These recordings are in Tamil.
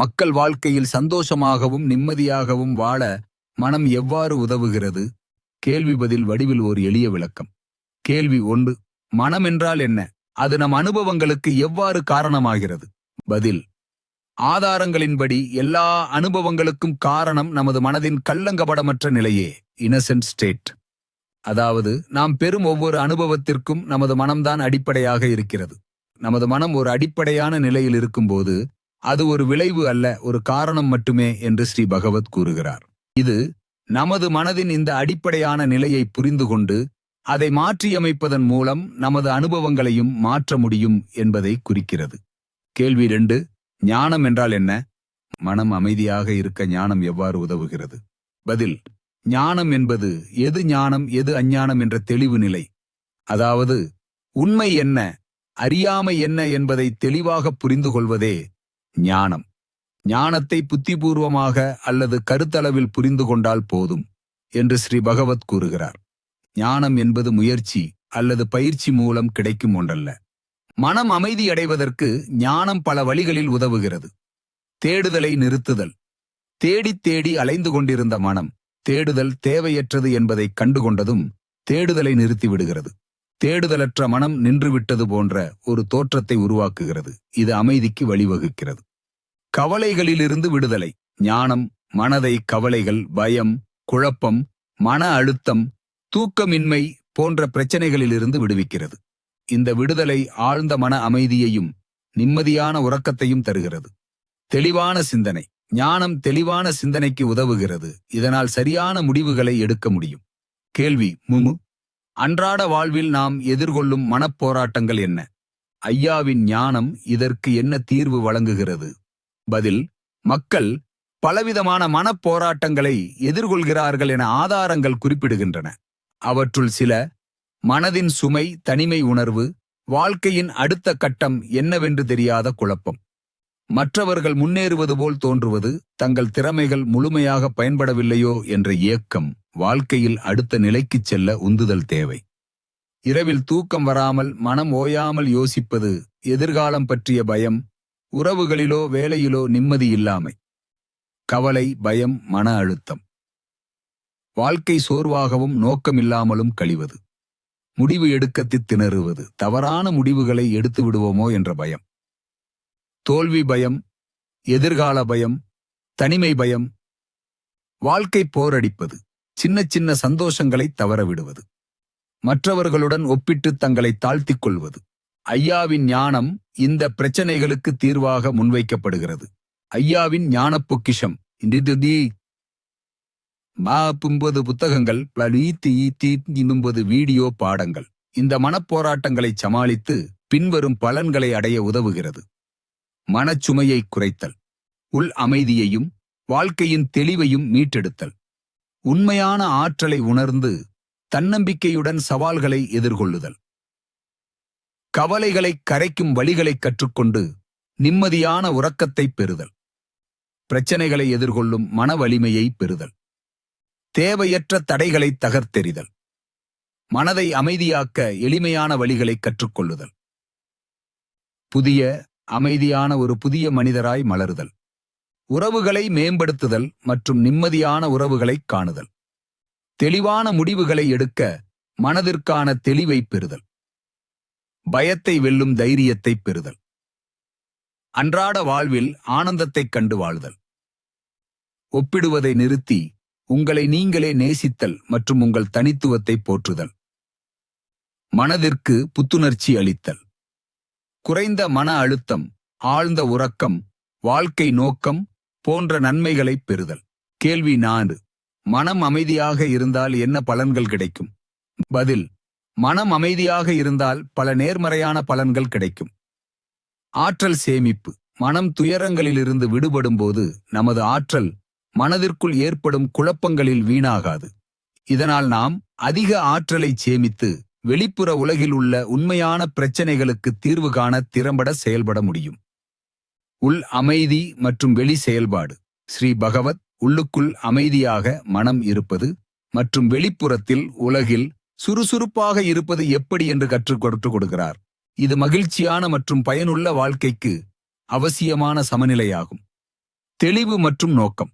மக்கள் வாழ்க்கையில் சந்தோஷமாகவும் நிம்மதியாகவும் வாழ மனம் எவ்வாறு உதவுகிறது? கேள்வி பதில் வடிவில் ஒரு எளிய விளக்கம். கேள்வி ஒன்று மனம் என்றால் என்ன? அது நம் அனுபவங்களுக்கு எவ்வாறு காரணமாகிறது? பதில் ஆதாரங்களின்படி எல்லா அனுபவங்களுக்கும் காரணம் நமது மனதின் கள்ளங்கபடமற்ற நிலையே இனசென்ட் ஸ்டேட் அதாவது நாம் பெறும் ஒவ்வொரு அனுபவத்திற்கும் நமது மனம்தான் அடிப்படையாக இருக்கிறது. நமது மனம் ஒரு அடிப்படையான நிலையில் இருக்கும்போது அது ஒரு விளைவு அல்ல ஒரு காரணம் மட்டுமே என்று ஸ்ரீ பகவத் கூறுகிறார். இது நமது மனதின் இந்த அடிப்படையான நிலையை புரிந்து கொண்டு அதை மாற்றியமைப்பதன் மூலம் நமது அனுபவங்களையும் மாற்ற முடியும் என்பதை குறிக்கிறது. கேள்வி ரெண்டு ஞானம் என்றால் என்ன? மனம் அமைதியாக இருக்க ஞானம் எவ்வாறு உதவுகிறது? பதில் ஞானம் என்பது எது ஞானம் எது அஞ்ஞானம் என்ற தெளிவு நிலை. அதாவது உண்மை என்ன அறியாமை என்ன என்பதை தெளிவாக புரிந்து கொள்வதே ஞானம். ஞானத்தை புத்திபூர்வமாக அல்லது கருத்தளவில் புரிந்து கொண்டால் போதும் என்று ஸ்ரீ பகவத் கூறுகிறார். ஞானம் என்பது முயற்சி அல்லது பயிற்சி மூலம் கிடைக்கும் ஒன்றல்ல. மனம் அமைதி அடைவதற்கு ஞானம் பல வழிகளில் உதவுகிறது. தேடுதலை நிறுத்துதல். தேடித் தேடி அலைந்து கொண்டிருந்த மனம் தேடுதல் தேவையற்றது என்பதை கண்டுகொண்டதும் தேடுதலை நிறுத்திவிடுகிறது. தேடுதலற்ற மனம் நின்றுவிட்டது போன்ற ஒரு தோற்றத்தை உருவாக்குகிறது. இது அமைதிக்கு வழிவகுக்கிறது. கவலைகளிலிருந்து விடுதலை. ஞானம் மனதை கவலைகள் பயம் குழப்பம் மன அழுத்தம் தூக்கமின்மை போன்ற பிரச்சனைகளிலிருந்து விடுவிக்கிறது. இந்த விடுதலை ஆழ்ந்த மன அமைதியையும் நிம்மதியான உறக்கத்தையும் தருகிறது. தெளிவான சிந்தனை. ஞானம் தெளிவான சிந்தனைக்கு உதவுகிறது. இதனால் சரியான முடிவுகளை எடுக்க முடியும். கேள்வி முமு அன்றாட வாழ்வில் நாம் எதிர்கொள்ளும் மனப்போராட்டங்கள் என்ன? ஐயாவின் ஞானம் இதற்கு என்ன தீர்வு வழங்குகிறது? பதில் மக்கள் பலவிதமான மனப்போராட்டங்களை எதிர்கொள்கிறார்கள் என ஆதாரங்கள் குறிப்பிடுகின்றன. அவற்றுள் சில மனதின் சுமை தனிமை உணர்வு வாழ்க்கையின் அடுத்த கட்டம் என்னவென்று தெரியாத குழப்பம். மற்றவர்கள் முன்னேறுவது போல் தோன்றுவது தங்கள் திறமைகள் முழுமையாக பயன்படவில்லையோ என்ற ஏக்கம் வாழ்க்கையில் அடுத்த நிலைக்குச் செல்ல உந்துதல் தேவை. இரவில் தூக்கம் வராமல் மனம் ஓயாமல் யோசிப்பது எதிர்காலம் பற்றிய பயம் உறவுகளிலோ வேலையிலோ நிம்மதி இல்லாமை. கவலை பயம் மன அழுத்தம். வாழ்க்கை சோர்வாகவும் நோக்கமில்லாமலும் கழிவது. முடிவு எடுக்கத் திணறுவது. தவறான முடிவுகளை எடுத்து விடுவோமோ என்ற பயம். தோல்வி பயம் எதிர்கால பயம் தனிமை பயம் வாழ்க்கை போரடிப்பது சின்ன சின்ன சந்தோஷங்களை தவறவிடுவது. மற்றவர்களுடன் ஒப்பிட்டு தங்களை தாழ்த்திக் கொள்வது. ஐயாவின் ஞானம் இந்த பிரச்சனைகளுக்கு தீர்வாக முன்வைக்கப்படுகிறது. ஐயாவின் ஞானப் பொக்கிஷம் இன்றிருதி மாப்பும்பது புத்தகங்கள் பலீத்தி ஈத்தி வீடியோ பாடங்கள். இந்த மனப்போராட்டங்களை சமாளித்து பின்வரும் பலன்களை அடைய உதவுகிறது. மனச்சுமையை குறைத்தல். உள் அமைதியையும் வாழ்க்கையின் தெளிவையும் மீட்டெடுத்தல். உண்மையான ஆற்றலை உணர்ந்து தன்னம்பிக்கையுடன் சவால்களை எதிர்கொள்ளுதல். கவலைகளை கரைக்கும் வழிகளை கற்றுக்கொண்டு நிம்மதியான உறக்கத்தை பெறுதல். பிரச்சனைகளை எதிர்கொள்ளும் மன வலிமையை பெறுதல். தேவையற்ற தடைகளை தகர்த்தெறிதல். மனதை அமைதியாக்க எளிமையான வழிகளை கற்றுக்கொள்ளுதல். புதிய அமைதியான ஒரு புதிய மனிதராய் மலருதல். உறவுகளை மேம்படுத்துதல் மற்றும் நிம்மதியான உறவுகளைக் காணுதல். தெளிவான முடிவுகளை எடுக்க மனதிற்கான தெளிவை பெறுதல். பயத்தை வெல்லும் தைரியத்தை பெறுதல். அன்றாட வாழ்வில் ஆனந்தத்தைக் கண்டு வாழ்தல். ஒப்பிடுவதை நிறுத்தி உங்களை நீங்களே நேசித்தல் மற்றும் உங்கள் தனித்துவத்தை போற்றுதல். மனதிற்கு புத்துணர்ச்சி அளித்தல். குறைந்த மன அழுத்தம் ஆழ்ந்த உறக்கம் வாழ்க்கை நோக்கம் போன்ற நன்மைகளைப் பெறுதல். கேள்வி நான்கு. மனம் அமைதியாக இருந்தால் என்ன பலன்கள் கிடைக்கும்? பதில். மனம் அமைதியாக இருந்தால் பல நேர்மறையான பலன்கள் கிடைக்கும். ஆற்றல் சேமிப்பு. மனம் துயரங்களிலிருந்து விடுபடும்போது நமது ஆற்றல் மனதிற்குள் ஏற்படும் குழப்பங்களில் வீணாகாது. இதனால் நாம் அதிக ஆற்றலை சேமித்து வெளிப்புற உலகில் உள்ள உண்மையான பிரச்சனைகளுக்கு தீர்வு காண திறம்பட செயல்பட முடியும். உள் அமைதி மற்றும் வெளி செயல்பாடு. ஸ்ரீ பகவத் உள்ளுக்குள் அமைதியாக மனம் இருப்பது மற்றும் வெளிப்புறத்தில் உலகில் சுறுசுறுப்பாக இருப்பது எப்படி என்று கற்றுக் கொடுத்து கொடுக்கிறார். இது மகிழ்ச்சியான மற்றும் பயனுள்ள வாழ்க்கைக்கு அவசியமான சமநிலையாகும். தெளிவு மற்றும் நோக்கம்.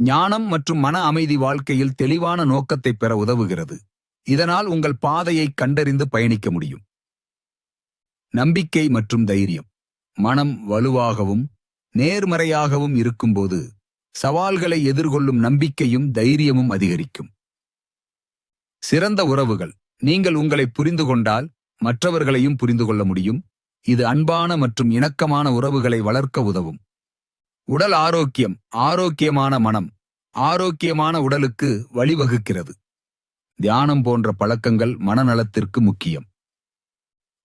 ஞானம் மற்றும் மன அமைதி வாழ்க்கையில் தெளிவான நோக்கத்தை பெற உதவுகிறது. இதனால் உங்கள் பாதையை கண்டறிந்து பயணிக்க முடியும். நம்பிக்கை மற்றும் தைரியம். மனம் வலுவாகவும் நேர்மறையாகவும் இருக்கும்போது சவால்களை எதிர்கொள்ளும் நம்பிக்கையும் தைரியமும் அதிகரிக்கும். சிறந்த உறவுகள். நீங்கள் உங்களை புரிந்து கொண்டால் மற்றவர்களையும் புரிந்து கொள்ள முடியும். இது அன்பான மற்றும் இணக்கமான உறவுகளை வளர்க்க உதவும். உடல் ஆரோக்கியம். ஆரோக்கியமான மனம். ஆரோக்கியமான உடலுக்கு வழிவகுக்கிறது. தியானம் போன்ற பழக்கங்கள் மனநலத்திற்கு முக்கியம்.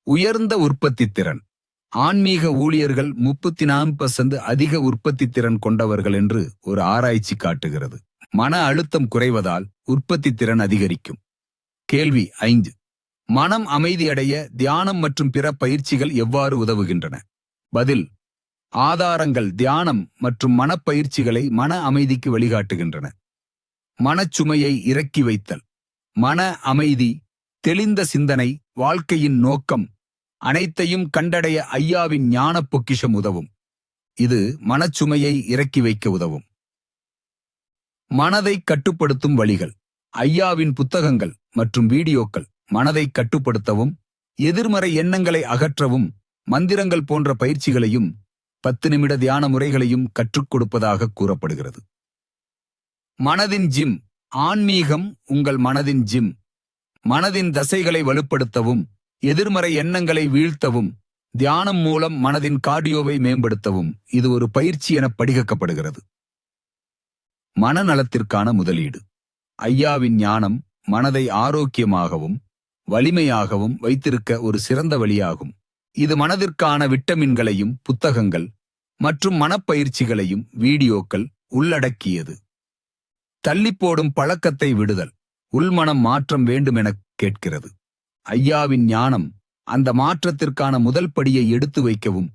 உயர்ந்த உற்பத்தி திறன். ஆன்மீக ஊழியர்கள் முப்பத்தி நான்கு அதிக உற்பத்தி திறன் கொண்டவர்கள் என்று ஒரு ஆராய்ச்சி காட்டுகிறது. மன அழுத்தம் குறைவதால் உற்பத்தி திறன் அதிகரிக்கும். கேள்வி ஐந்து. மனம் அமைதியடைய தியானம் மற்றும் பிற பயிற்சிகள் எவ்வாறு உதவுகின்றன? பதில். ஆதாரங்கள் தியானம் மற்றும் மனப்பயிற்சிகளை மன அமைதிக்கு வழிகாட்டுகின்றன. மனச்சுமையை இறக்கி வைத்தல். மன அமைதி தெளிந்த சிந்தனை வாழ்க்கையின் நோக்கம் அனைத்தையும் கண்டடைய ஐயாவின் ஞானப் பொக்கிஷம் உதவும். இது மனச்சுமையை இறக்கி வைக்க உதவும். மனதை கட்டுப்படுத்தும் வழிகள் ஐயாவின் புத்தகங்கள் மற்றும் வீடியோக்கள் மனதை கட்டுப்படுத்தவும் எதிர்மறை எண்ணங்களை அகற்றவும் மந்திரங்கள் போன்ற பயிற்சிகளையும் பத்து நிமிட தியான முறைகளையும் கற்றுக் கொடுப்பதாக கூறப்படுகிறது. மனதின் ஜிம் ஆன்மீகம் உங்கள் மனதின் ஜிம். மனதின் தசைகளை வலுப்படுத்தவும் எதிர்மறை எண்ணங்களை வீழ்த்தவும் தியானம் மூலம் மனதின் கார்டியோவை மேம்படுத்தவும். இது ஒரு பயிற்சி என படிகக்கப்படுகிறது. மனநலத்திற்கான முதலீடு. ஐயாவின் ஞானம் மனதை ஆரோக்கியமாகவும் வலிமையாகவும் வைத்திருக்க ஒரு சிறந்த வழியாகும். இது மனதிற்கான விட்டமின்களையும் புத்தகங்கள் மற்றும் மனப்பயிற்சிகளையும் வீடியோக்கள் உள்ளடக்கியது. தள்ளிப்போடும் பழக்கத்தை விடுதல். உள்மனம் மாற்றம் வேண்டுமெனக் கேட்கிறது. ஐயாவின் ஞானம் அந்த மாற்றத்திற்கான முதல் படியை எடுத்து வைக்கவும்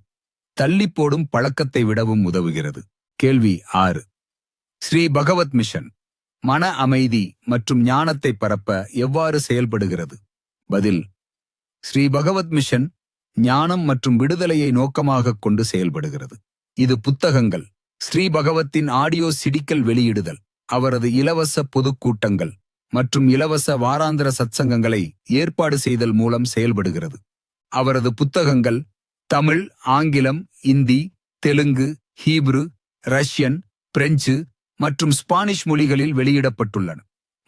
தள்ளிப்போடும் பழக்கத்தை விடவும் உதவுகிறது. கேள்வி ஆறு. ஸ்ரீ பகவத் மிஷன் மன அமைதி மற்றும் ஞானத்தை பரப்ப எவ்வாறு செயல்படுகிறது? பதில் ஸ்ரீ பகவத் மிஷன் ஞானம் மற்றும் விடுதலையை நோக்கமாகக் கொண்டு செயல்படுகிறது. இது புத்தகங்கள் ஸ்ரீ பகவத்தின் ஆடியோ சிடிக்கல் வெளியிடுதல். அவரது இலவச பொதுக்கூட்டங்கள் மற்றும் இலவச வாராந்திர சத்சங்கங்களை ஏற்பாடு செய்தல் மூலம் செயல்படுகிறது. அவரது புத்தகங்கள் தமிழ் ஆங்கிலம் Hindi Telugu Hebrew Russian French மற்றும் ஸ்பானிஷ் மொழிகளில் வெளியிடப்பட்டுள்ளன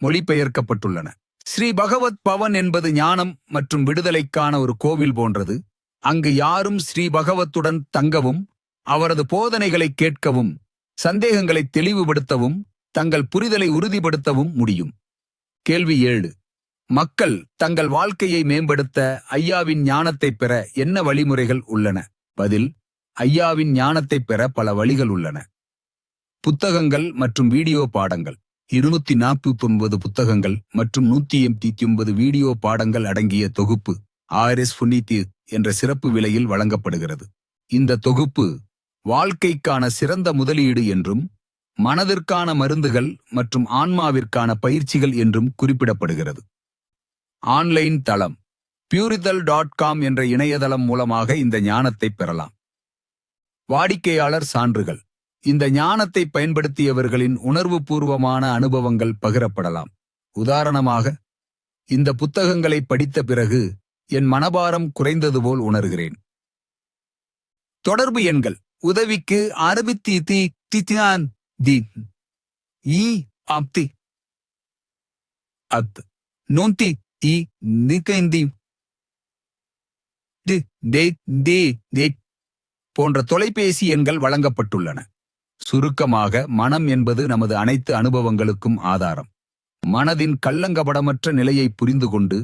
மொழிபெயர்க்கப்பட்டுள்ளன. ஸ்ரீ பகவத் பவன் என்பது ஞானம் மற்றும் விடுதலைக்கான ஒரு கோவில் போன்றது. அங்கு யாரும் ஸ்ரீ பகவத்துடன் தங்கவும் அவரது போதனைகளை கேட்கவும் சந்தேகங்களை தெளிவுபடுத்தவும் தங்கள் புரிதலை உறுதிப்படுத்தவும் முடியும். கேள்வி ஏழு. மக்கள் தங்கள் வாழ்க்கையை மேம்படுத்த ஐயாவின் ஞானத்தை பெற என்ன வழிமுறைகள் உள்ளன? பதில் ஐயாவின் ஞானத்தை பெற பல வழிகள் உள்ளன. புத்தகங்கள் மற்றும் வீடியோ பாடங்கள். இருநூத்தி நாற்பத்தி ஒன்பது புத்தகங்கள் மற்றும் நூத்தி எண்பத்தி ஒன்பது வீடியோ பாடங்கள் அடங்கிய தொகுப்பு ஆர்எஸ் புன்னித்தி என்ற சிறப்பு விலையில் வழங்கப்படுகிறது. இந்த தொகுப்பு வாழ்க்கைக்கான சிறந்த முதலீடு என்றும் மனதிற்கான மருந்துகள் மற்றும் ஆன்மாவிற்கான பயிற்சிகள் என்றும் குறிப்பிடப்படுகிறது. ஆன்லைன் தளம் பியூரிதல் டாட் காம் என்ற இணையதளம் மூலமாக இந்த ஞானத்தை பெறலாம். வாடிக்கையாளர் சான்றுகள் இந்த ஞானத்தை பயன்படுத்தியவர்களின் உணர்வுபூர்வமான அனுபவங்கள் பகிரப்படலாம். உதாரணமாக இந்த புத்தகங்களை படித்த பிறகு என் மனபாரம் குறைந்தது போல் உணர்கிறேன். தொடர்பு எண்கள் உதவிக்கு அறுபத்தி தி தித்யான் தி இ ஆப்தி அத் நோந்தி இ நிகைந்தி தி தே போன்ற தொலைபேசி எண்கள் வழங்கப்பட்டுள்ளன. சுருக்கமாக மனம் என்பது நமது அனைத்து அனுபவங்களுக்கும் ஆதாரம். மனதின் கள்ளங்கபடமற்ற நிலையை புரிந்து கொண்டு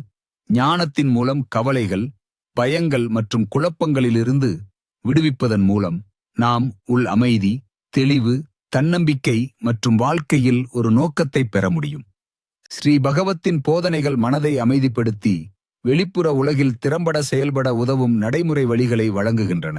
ஞானத்தின் மூலம் கவலைகள் பயங்கள் மற்றும் குழப்பங்களிலிருந்து விடுவிப்பதன் மூலம் நாம் உள் அமைதி தெளிவு தன்னம்பிக்கை மற்றும் வாழ்க்கையில் ஒரு நோக்கத்தை பெற முடியும். ஸ்ரீ பகவத்தின் போதனைகள் மனதை அமைதிப்படுத்தி வெளிப்புற உலகில் திறம்பட செயல்பட உதவும் நடைமுறை வழிகளை வழங்குகின்றன.